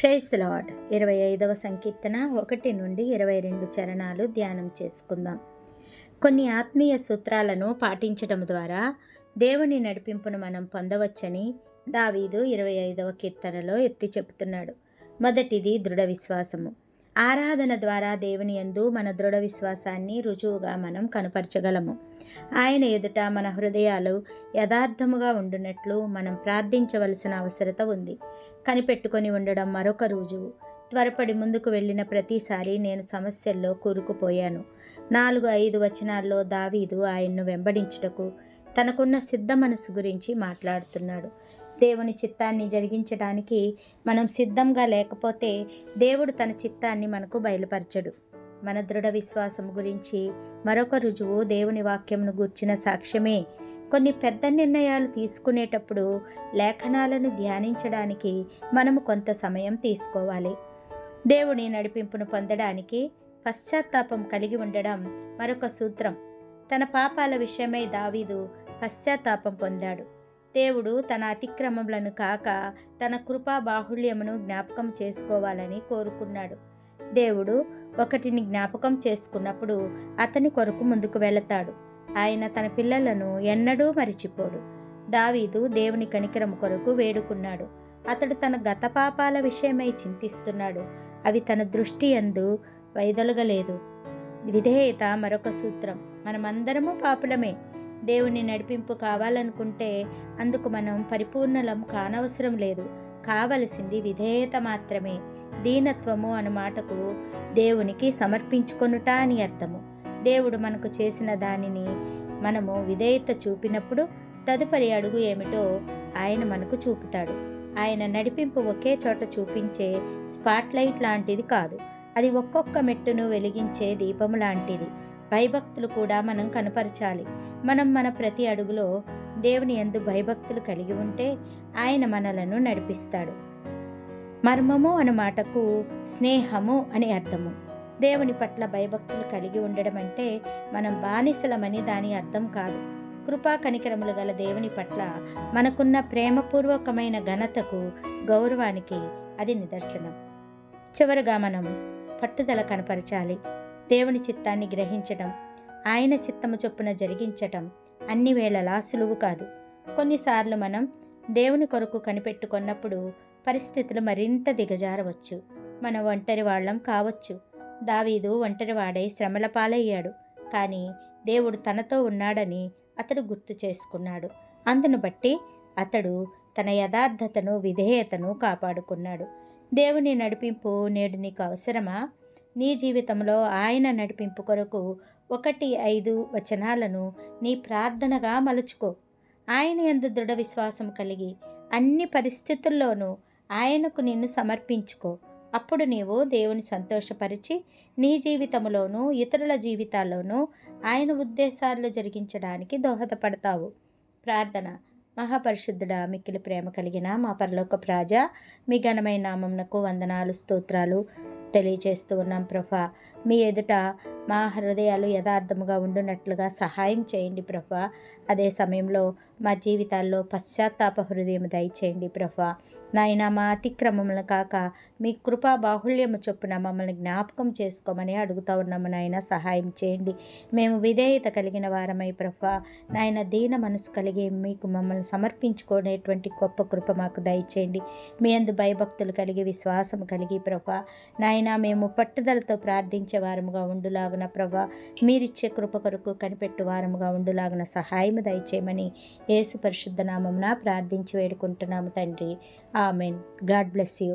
Praise lord ఇరవై ఐదవ సంకీర్తన ఒకటి నుండి ఇరవై రెండు చరణాలు ధ్యానం చేసుకుందాం. కొన్ని ఆత్మీయ సూత్రాలను పాటించడం ద్వారా దేవుని నడిపింపును మనం పొందవచ్చని దావీదు ఇరవై ఐదవ కీర్తనలో ఎత్తి చెబుతున్నాడు. మొదటిది దృఢ విశ్వాసము. ఆరాధన ద్వారా దేవుని యందు మన దృఢ విశ్వాసాన్ని రుజువుగా మనం కనపరచగలము. ఆయన ఎదుట మన హృదయాలు యథార్థముగా ఉండునట్లు మనం ప్రార్థించవలసిన అవసరత ఉంది. కనిపెట్టుకొని ఉండడం మరొక రుజువు. త్వరపడి ముందుకు వెళ్ళిన ప్రతిసారి నేను సమస్యల్లో కూరుకుపోయాను. నాలుగు ఐదు వచనాల్లో దావీదు ఆయన్ను వెంబడించుటకు తనకున్న సిద్ధ మనసు గురించి మాట్లాడుతున్నాడు. దేవుని చిత్తాన్ని జరిగించడానికి మనం సిద్ధంగా లేకపోతే దేవుడు తన చిత్తాన్ని మనకు బయలుపరచడు. మన దృఢ విశ్వాసం గురించి మరొక రుజువు దేవుని వాక్యంను గూర్చిన సాక్ష్యమే. కొన్ని పెద్ద నిర్ణయాలు తీసుకునేటప్పుడు లేఖనాలను ధ్యానించడానికి మనము కొంత సమయం తీసుకోవాలి. దేవుని నడిపింపును పొందడానికి పశ్చాత్తాపం కలిగి ఉండడం మరొక సూత్రం. తన పాపాల విషయమై దావీదు పశ్చాత్తాపం పొందాడు. దేవుడు తన అతిక్రమములను కాక తన కృపా బాహుళ్యమును జ్ఞాపకం చేసుకోవాలని కోరుకున్నాడు. దేవుడు ఒకటిని జ్ఞాపకం చేసుకున్నప్పుడు అతని కొరకు ముందుకు వెళతాడు. ఆయన తన పిల్లలను ఎన్నడూ మరిచిపోడు. దావీదు దేవుని కనికరం కొరకు వేడుకున్నాడు. అతడు తన గత పాపాల విషయమై చింతిస్తున్నాడు. అవి తన దృష్టి ఎందు వైదొలగలేదు. విధేయత మరొక సూత్రం. మనమందరము పాపులమే. దేవుని నడిపింపు కావాలనుకుంటే అందుకు మనం పరిపూర్ణలం కానవసరం లేదు. కావలసింది విధేయత మాత్రమే. దీనత్వము అను మాటకు దేవునికి సమర్పించుకొనుట అని అర్థము. దేవుడు మనకు చేసిన దానిని మనము విధేయత చూపినప్పుడు తదుపరి అడుగు ఏమిటో ఆయన మనకు చూపుతాడు. ఆయన నడిపింపు ఒకే చోట చూపించే స్పాట్లైట్ లాంటిది కాదు. అది ఒక్కొక్క మెట్టును వెలిగించే దీపము లాంటిది. భయభక్తులు కూడా మనం కనపరచాలి. మనం మన ప్రతి అడుగులో దేవుని ఎందు భయభక్తులు కలిగి ఉంటే ఆయన మనలను నడిపిస్తాడు. మర్మము అన్న మాటకు స్నేహము అని అర్థము. దేవుని పట్ల భయభక్తులు కలిగి ఉండడం అంటే మనం బానిసలమని దాని అర్థం కాదు. కృపా కనికరములు గల దేవుని పట్ల మనకున్న ప్రేమపూర్వకమైన ఘనతకు గౌరవానికి అది నిదర్శనం. చివరగా మనం పట్టుదల కనపరచాలి. దేవుని చిత్తాన్ని గ్రహించటం ఆయన చిత్తము చొప్పున జరిగించటం అన్ని వేళలా సులువు కాదు. కొన్నిసార్లు మనం దేవుని కొరకు కనిపెట్టుకున్నప్పుడు పరిస్థితులు మరింత దిగజారవచ్చు. మన ఒంటరి వాళ్ళం కావచ్చు. దావీదు ఒంటరివాడై శ్రమల పాలయ్యాడు. కానీ దేవుడు తనతో ఉన్నాడని అతడు గుర్తు చేసుకున్నాడు. అందును బట్టి అతడు తన యథార్థతను విధేయతను కాపాడుకున్నాడు. దేవుని నడిపింపు నేడు నీకు అవసరమా? నీ జీవితంలో ఆయన నడిపింపు కొరకు ఒకటి ఐదు వచనాలను నీ ప్రార్థనగా మలుచుకో. ఆయన ఎందు దృఢ విశ్వాసం కలిగి అన్ని పరిస్థితుల్లోనూ ఆయనకు నిన్ను సమర్పించుకో. అప్పుడు నీవు దేవుని సంతోషపరిచి నీ జీవితంలోనూ ఇతరుల జీవితాల్లోనూ ఆయన ఉద్దేశాలు జరిగించడానికి దోహదపడతావు. ప్రార్థన. మహాపరిశుద్ధుడా మిక్కిలి ప్రేమ కలిగిన మా పరలోక ప్రాజ మీ ఘనమైన నామంనకు వందనాలు స్తోత్రాలు. తెలియజేస్తూ ఉన్నాం ప్రభా. మీ ఎదుట మా హృదయాలు యథార్థముగా ఉండునట్లుగా సహాయం చేయండి ప్రభా. అదే సమయంలో మా జీవితాల్లో పశ్చాత్తాప హృదయం దయచేయండి ప్రభా. నాయన మా అతిక్రమములు కాక మీ కృపా బాహుళ్యము చొప్పున మమ్మల్ని జ్ఞాపకం చేసుకోమని అడుగుతా ఉన్నాము నాయన. సహాయం చేయండి. మేము విధేయత కలిగిన వారమై ప్రభా. నాయన దీన మనసు కలిగి మీకు మమ్మల్ని సమర్పించుకునేటువంటి గొప్ప కృప మాకు దయచేయండి. మీ అందు భయభక్తులు కలిగి విశ్వాసం కలిగి ప్రభా. నాయన మేము పట్టుదలతో ప్రార్థించే వారముగా ఉండులాగున ప్రభా మీరిచ్చే కృప కొరకు కనిపెట్టు వారముగా ఉండులాగున సహాయము దయచేయమని యేసు పరిశుద్ధ నామమున ప్రార్థించి వేడుకుంటున్నాము తండ్రి. ఆమెన్. God bless you.